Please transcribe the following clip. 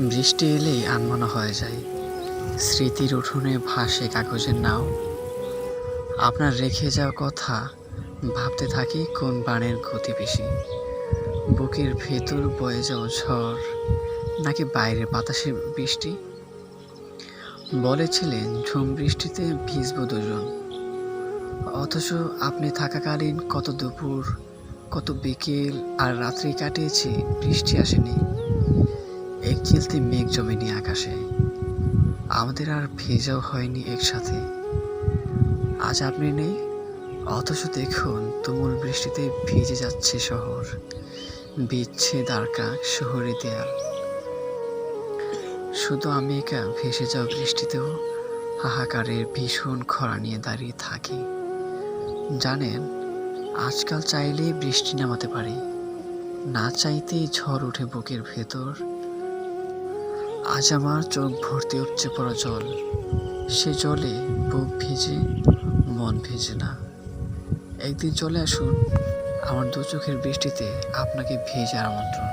বৃষ্টি এলেই আনমনা হয়ে যায়। স্মৃতির উঠোনে ভাসে কাগজের নাও। আপনার রেখে যাওয়া কথা ভাবতে থাকি কোন বাণের গতি বেশি। বুকের ভেতর বয়ে যাওয়া ঝড় নাকি বাইরের বাতাসে বৃষ্টি? বলেছিলেন ঝুম বৃষ্টিতে ভিজব দুজন। অথচ আপনি থাকাকালীন কত দুপুর, কত বিকেল আর রাত্রি কাটিয়েছি, বৃষ্টি আসেনি। জমেনি আকাশে। আমাদের আর ভেজাও হয়নি একসাথে। আজ আপনি নেই, অথচ দেখুন তুমুল বৃষ্টিতে ভিজে যাচ্ছে শহর। বিচ্ছে দ্বারকা শহরে দেয়াল। শুধু আমি একা ভেসে যাওয়া বৃষ্টিতেও হাহাকারের ভীষণ খরা নিয়ে দাঁড়িয়ে থাকি। জানেন, আজকাল চাইলেই বৃষ্টি নামাতে পারি। না চাইতেই ঝড় ওঠে বুকের ভেতর। আজ আমার চোখ ভর্তি উঠছে পড়া জল। সে জলে বুক ভিজে, মন ভিজে না। একদিন চলে আসুন, আমার দু চোখের বৃষ্টিতে আপনাকে ভেজার আমন্ত্রণ।